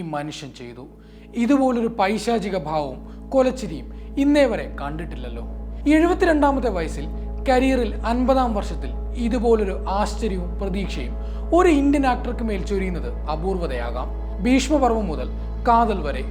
ഈ മനുഷ്യൻ ചെയ്തു. ഇതുപോലൊരു പൈശാചിക ഭാവവും കൊലച്ചിരിയും ഇന്നേ വരെ കണ്ടിട്ടില്ലല്ലോ. എഴുപത്തിരണ്ടാമത്തെ വയസ്സിൽ കരിയറിൽ അൻപതാം വർഷത്തിൽ ഇതുപോലൊരു ആശ്ചര്യവും പ്രതീക്ഷയും ഒരു ഇന്ത്യൻ ആക്ടർക്ക് മേൽ ചൊരിയുന്നത് അപൂർവതയാകാം. ഭീഷ്മപർവം മുതൽ കാതൽ വരെ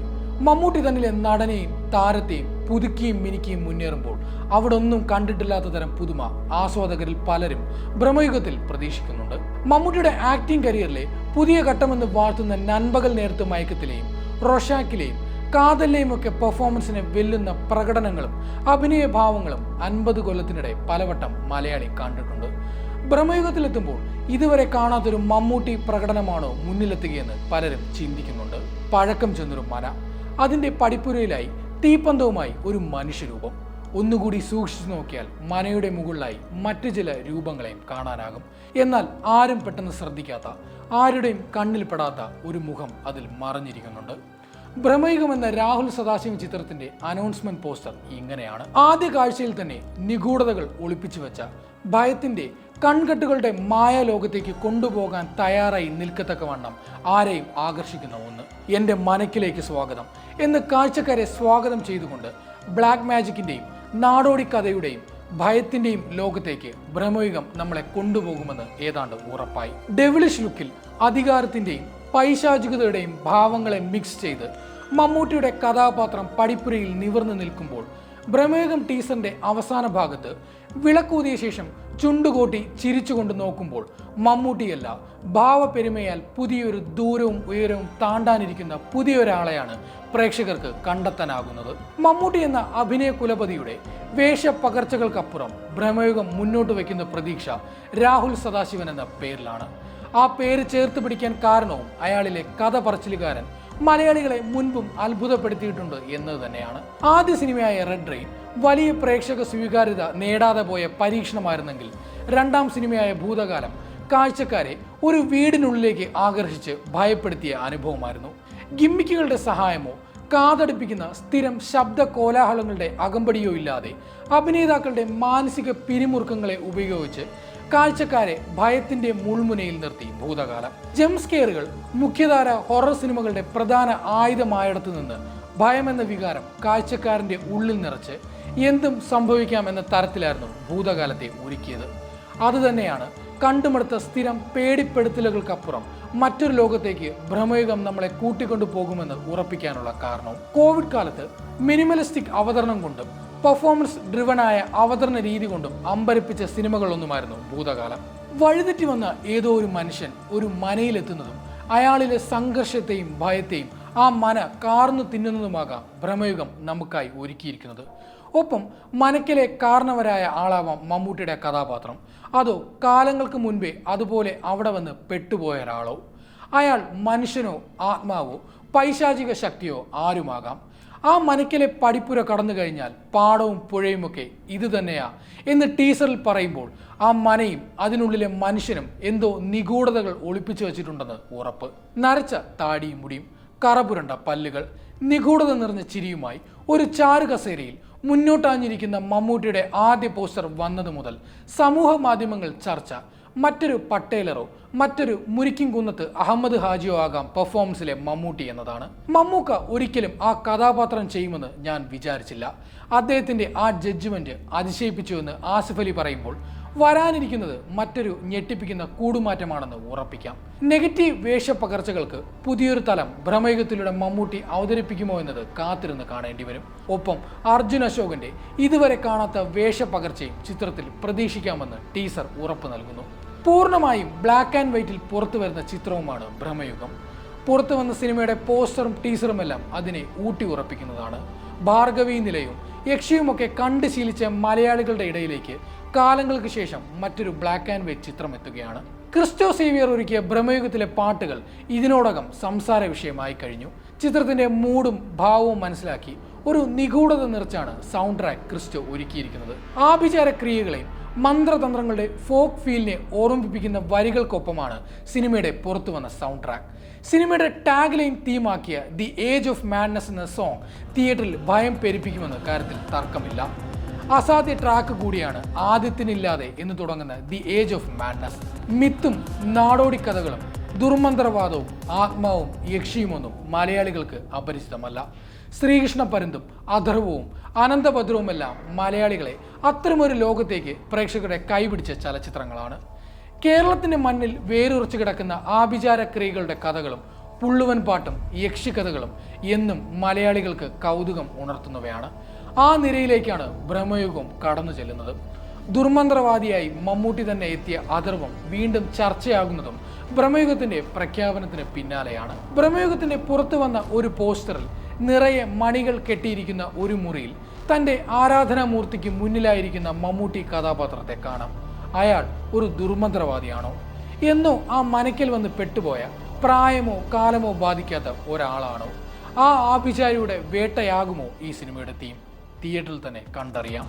മമ്മൂട്ടി തന്നിലെ നടനെയും താരത്തെയും പുതുക്കിയും മിനുക്കിയും മുന്നേറുമ്പോൾ അവിടെ ഒന്നും കണ്ടിട്ടില്ലാത്ത തരം പുതുമ ആസ്വാദകരിൽ പലരും ബ്രഹ്മയുഗത്തിൽ പ്രതീക്ഷിക്കുന്നുണ്ട്. മമ്മൂട്ടിയുടെ ആക്ടിംഗ് കരിയറിലെ പുതിയ ഘട്ടമെന്ന് വാഴ്ത്തുന്ന നൻപകൽ നേരത്ത് മയക്കത്തിലെയും റൊഷാക്കിലെയും കാതലിലെയും ഒക്കെ പെർഫോമൻസിനെ വെല്ലുന്ന പ്രകടനങ്ങളും അഭിനയഭാവങ്ങളും അൻപത് കൊല്ലത്തിനിടെ പലവട്ടം മലയാളി കണ്ടിട്ടുണ്ട്. ഭ്രമയുഗത്തിലെത്തുമ്പോൾ ഇതുവരെ കാണാത്തൊരു മമ്മൂട്ടി പ്രകടനമാണോ മുന്നിലെത്തുകയെന്ന് പലരും ചിന്തിക്കുന്നുണ്ട്. പഴക്കം ചെന്നൊരു മന. അതിന്റെ പടിപ്പുരയിലായി തീപ്പന്തവുമായി ഒരു മനുഷ്യരൂപം. ഒന്നുകൂടി സൂക്ഷിച്ചു നോക്കിയാൽ മനയുടെ മുകളിലായി മറ്റു ചില രൂപങ്ങളെയും കാണാനാകും. എന്നാൽ ആരും പെട്ടെന്ന് ശ്രദ്ധിക്കാത്ത ആരുടെയും കണ്ണിൽപ്പെടാത്ത ഒരു മുഖം അതിൽ മറഞ്ഞിരിക്കുന്നുണ്ട്. ഭ്രമയുഗം എന്ന രാഹുൽ സദാശിവം ചിത്രത്തിന്റെ അനൗൺസ്മെന്റ് പോസ്റ്റർ ഇങ്ങനെയാണ്. ആദ്യ കാഴ്ചയിൽ തന്നെ നിഗൂഢതകൾ ഒളിപ്പിച്ചു വെച്ച ഭയത്തിന്റെ കൺകെട്ടുകളുടെ മായാലോകത്തേക്ക് കൊണ്ടുപോകാൻ തയ്യാറായി നിൽക്കത്തക്ക വണ്ണം ആരെയും ആകർഷിക്കുന്ന ഒന്ന്. എന്റെ മനക്കിലേക്ക് സ്വാഗതം. എന്ന് കാഴ്ചക്കാരെ സ്വാഗതം ചെയ്തുകൊണ്ട് ബ്ലാക്ക് മാജിക്കിന്റെയും നാടോടി കഥയുടെയും ഭയത്തിന്റെയും ലോകത്തേക്ക് ഭ്രമയുഗം നമ്മളെ കൊണ്ടുപോകുമെന്ന് ഏതാണ്ട് ഉറപ്പായി. ഡെവിളിഷ് ലുക്കിൽ അധികാരത്തിന്റെയും പൈശാചികതയുടെയും ഭാവങ്ങളെ മിക്സ് ചെയ്ത് മമ്മൂട്ടിയുടെ കഥാപാത്രം പടിപ്പുരയിൽ നിവർന്നു നിൽക്കുമ്പോൾ ഭ്രമയുഗം ടീസറിന്റെ അവസാന ഭാഗത്ത് വിളക്കൂതിയ ശേഷം ചുണ്ടുകൂട്ടി ചിരിച്ചുകൊണ്ട് നോക്കുമ്പോൾ മമ്മൂട്ടിയല്ല ഭാവപെരുമയാൽ പുതിയൊരു ദൂരവും ഉയരവും താണ്ടാനിരിക്കുന്ന പുതിയൊരാളെയാണ് പ്രേക്ഷകർക്ക് കണ്ടെത്താനാകുന്നത്. മമ്മൂട്ടി എന്ന അഭിനയ കുലപതിയുടെ വേഷപ്പകർച്ചകൾക്കപ്പുറം ഭ്രമയുഗം മുന്നോട്ട് വയ്ക്കുന്ന പ്രതീക്ഷ രാഹുൽ സദാശിവൻ എന്ന പേരിലാണ്. ആ പേര് ചേർത്ത് പിടിക്കാൻ കാരണവും അയാളിലെ കഥ പറച്ചിലുകാരൻ മലയാളികളെ മുൻപും അത്ഭുതപ്പെടുത്തിയിട്ടുണ്ട് എന്നത് തന്നെയാണ്. ആദ്യ സിനിമയായ റെഡ് റെയിൻ വലിയ പ്രേക്ഷക സ്വീകാര്യത നേടാതെ പോയ പരീക്ഷണമായിരുന്നെങ്കിൽ രണ്ടാം സിനിമയായ ഭൂതകാലം കാഴ്ചക്കാരെ ഒരു വീടിനുള്ളിലേക്ക് ആകർഷിച്ച് ഭയപ്പെടുത്തിയ അനുഭവമായിരുന്നു. ഗിമ്മിക്കുകളുടെ സഹായമോ കാതടുപ്പിക്കുന്ന സ്ഥിരം ശബ്ദ കോലാഹലങ്ങളുടെ അകമ്പടിയോ ഇല്ലാതെ അഭിനേതാക്കളുടെ മാനസിക പിരിമുറുക്കങ്ങളെ ഉപയോഗിച്ച് കാഴ്ചക്കാരെ ഭയത്തിന്റെ മുൾമുനയിൽ നിർത്തി ഭൂതകാലം. ജംസ്കെയറുകൾ മുഖ്യധാര ഹൊറർ സിനിമകളുടെ പ്രധാന ആയുധമായിടത്തു നിന്ന് ഭയമെന്ന വികാരം കാഴ്ചക്കാരന്റെ ഉള്ളിൽ നിറച്ച് എന്തും സംഭവിക്കാമെന്ന തരത്തിലായിരുന്നു ഭൂതകാലത്തെ ഒരുക്കിയത്. അതുതന്നെയാണ് കണ്ടുമടുത്ത സ്ഥിരം പേടിപ്പെടുത്തലുകൾക്കപ്പുറം മറ്റൊരു ലോകത്തേക്ക് ഭ്രമയുഗം നമ്മളെ കൂട്ടിക്കൊണ്ടു പോകുമെന്ന് ഉറപ്പിക്കാനുള്ള കാരണവും. കോവിഡ് കാലത്ത് മിനിമലിസ്റ്റിക് അവതരണം കൊണ്ടും പെർഫോമൻസ് ഡ്രിവനായ അവതരണ രീതി കൊണ്ടും അമ്പരപ്പിച്ച സിനിമകളൊന്നുമായിരുന്നു ഭൂതകാലം. വഴിതെറ്റി വന്ന ഏതോ ഒരു മനുഷ്യൻ ഒരു മനയിലെത്തുന്നതും അയാളിലെ സംഘർഷത്തെയും ഭയത്തെയും ആ മന കാർന്നു തിന്നുന്നതുമാകാം ഭ്രമയുഗം നമുക്കായി ഒരുക്കിയിരിക്കുന്നത്. ഒപ്പം മനക്കിലെ കാരണവരായ ആളാവാം മമ്മൂട്ടിയുടെ കഥാപാത്രം. അതോ കാലങ്ങൾക്ക് മുൻപേ അതുപോലെ അവിടെ വന്ന് പെട്ടുപോയ ഒരാളോ? അയാൾ മനുഷ്യനോ ആത്മാവോ പൈശാചിക ശക്തിയോ ആരുമാകാം? ആ മനക്കിലെ പടിപ്പുര കടന്നു കഴിഞ്ഞാൽ പാടവും പുഴയുമൊക്കെ ഇത് തന്നെയാ എന്ന് ടീസറിൽ പറയുമ്പോൾ ആ മനയും അതിനുള്ളിലെ മനുഷ്യനും എന്തോ നിഗൂഢതകൾ ഒളിപ്പിച്ചു വെച്ചിട്ടുണ്ടെന്ന് ഉറപ്പ്. നരച്ച താടിയും മുടിയും കറപുരണ്ട പല്ലുകൾ നിഗൂഢത നിറഞ്ഞ ചിരിയുമായി ഒരു ചാരു കസേരയിൽ മുന്നോട്ടാഞ്ഞിരിക്കുന്ന മമ്മൂട്ടിയുടെ ആദ്യ പോസ്റ്റർ വന്നതു മുതൽ സമൂഹ മാധ്യമങ്ങൾ ചർച്ച മറ്റൊരു പട്ടേലറോ മറ്റൊരു മുരിക്കിൻകുന്നത്ത് അഹമ്മദ് ഹാജിയോ ആകാം പെർഫോമൻസിലെ മമ്മൂട്ടി എന്നതാണ്. മമ്മൂക്ക ഒരിക്കലും ആ കഥാപാത്രം ചെയ്യുമെന്ന് ഞാൻ വിചാരിച്ചില്ല. അദ്ദേഹത്തിന്റെ ആ ജഡ്ജ്മെന്റ് അതിശയിപ്പിച്ചുവെന്ന് ആസിഫ് അലി പറയുമ്പോൾ വരാനിരിക്കുന്നത് മറ്റൊരു ഞെട്ടിപ്പിക്കുന്ന കൂടുമാറ്റമാണെന്ന് ഉറപ്പിക്കാം. നെഗറ്റീവ് വേഷപ്പകർച്ചകൾക്ക് പുതിയൊരു തലം ഭ്രമയുഗത്തിലൂടെ മമ്മൂട്ടി അവതരിപ്പിക്കുമോ എന്നത് കാത്തിരുന്ന് കാണേണ്ടി വരും. ഒപ്പം അർജുൻ അശോകന്റെ ഇതുവരെ കാണാത്ത വേഷപ്പകർച്ചയും ചിത്രത്തിൽ പ്രതീക്ഷിക്കാമെന്ന് ടീസർ ഉറപ്പ് നൽകുന്നു. പൂർണമായും ബ്ലാക്ക് ആൻഡ് വൈറ്റിൽ പുറത്തു വരുന്ന ചിത്രവുമാണ് ഭ്രമയുഗം പുറത്തു വന്ന സിനിമയുടെ പോസ്റ്ററും ടീസറും എല്ലാം അതിനെ ഊട്ടി ഉറപ്പിക്കുന്നതാണ്. ഭാർഗവി നിലയും യക്ഷിയുമൊക്കെ കണ്ട് ശീലിച്ച മലയാളികളുടെ ഇടയിലേക്ക് കാലങ്ങൾക്ക് ശേഷം മറ്റൊരു ബ്ലാക്ക് ആൻഡ് വൈറ്റ് ചിത്രം എത്തുകയാണ്. ക്രിസ്റ്റോ സേവിയർ ഒരുക്കിയ ഭ്രമയുഗത്തിലെ പാട്ടുകൾ ഇതിനോടകം സംസാര വിഷയമായി കഴിഞ്ഞു. ചിത്രത്തിന്റെ മൂടും ഭാവവും മനസ്സിലാക്കി ഒരു നിഗൂഢത നിറച്ചാണ് സൗണ്ട് ട്രാക്ക് ക്രിസ്റ്റോ ഒരുക്കിയിരിക്കുന്നത്. ആഭിചാര ക്രിയകളെയും മന്ത്രതന്ത്രങ്ങളുടെ ഫോക്ക് ഫീലിനെ ഓർമ്മിപ്പിക്കുന്ന വരികൾക്കൊപ്പമാണ് സിനിമയുടെ പുറത്തു വന്ന സൗണ്ട് ട്രാക്ക് സിനിമയുടെ ടാഗ് ലൈൻ തീമാക്കിയ ദി ഏജ് ഓഫ് മാഡ്നസ് എന്ന സോങ് തിയേറ്ററിൽ ഭയം പെരുപ്പിക്കുമെന്ന കാര്യത്തിൽ തർക്കമില്ല. അസാധ്യ ട്രാക്ക് കൂടിയാണ് ആദ്യത്തിനില്ലാതെ എന്ന് തുടങ്ങുന്ന ദി ഏജ് ഓഫ് മാഡ്നസ് മിത്തും നാടോടി കഥകളും ദുർമന്ത്രവാദവും ആത്മാവും യക്ഷിയുമൊന്നും മലയാളികൾക്ക് അപരിചിതമല്ല. ശ്രീകൃഷ്ണ പരുന്തും അഥർവവും അനന്തഭദ്രവുമെല്ലാം മലയാളികളെ അത്തരമൊരു ലോകത്തേക്ക് പ്രേക്ഷകരെ കൈപിടിച്ച ചലച്ചിത്രങ്ങളാണ്. കേരളത്തിന്റെ മണ്ണിൽ വേരുറച്ചു കിടക്കുന്ന ആഭിചാര ക്രിയകളുടെ കഥകളും പുള്ളുവൻ പാട്ടും യക്ഷിക്കഥകളും എന്നും മലയാളികൾക്ക് കൗതുകം ഉണർത്തുന്നവയാണ്. ആ നിരയിലേക്കാണ് ബ്രഹ്മയുഗം കടന്നു ചെല്ലുന്നത്. ദുർമന്ത്രവാദിയായി മമ്മൂട്ടി തന്നെ എത്തിയ അഥർവം വീണ്ടും ചർച്ചയാകുന്നതും ബ്രഹ്മയുഗത്തിന്റെ പ്രഖ്യാപനത്തിന് പിന്നാലെയാണ്. ബ്രഹ്മയുഗത്തിന്റെ പുറത്തു വന്ന ഒരു പോസ്റ്ററിൽ നിറയെ മണികൾ കെട്ടിയിരിക്കുന്ന ഒരു മുറിയിൽ തന്റെ ആരാധനാമൂർത്തിക്ക് മുന്നിലായിരിക്കുന്ന മമ്മൂട്ടി കഥാപാത്രത്തെ കാണാം. അയാൾ ഒരു ദുർമന്ത്രവാദിയാണോ? എന്നോ ആ മനക്കിൽ വന്ന് പെട്ടുപോയ പ്രായമോ കാലമോ ബാധിക്കാത്ത ഒരാളാണോ? ആ ആഭിചാരിയുടെ വേട്ടയാകുമോ ഈ സിനിമയുടെ തീം? തിയേറ്ററിൽ തന്നെ കണ്ടറിയാം.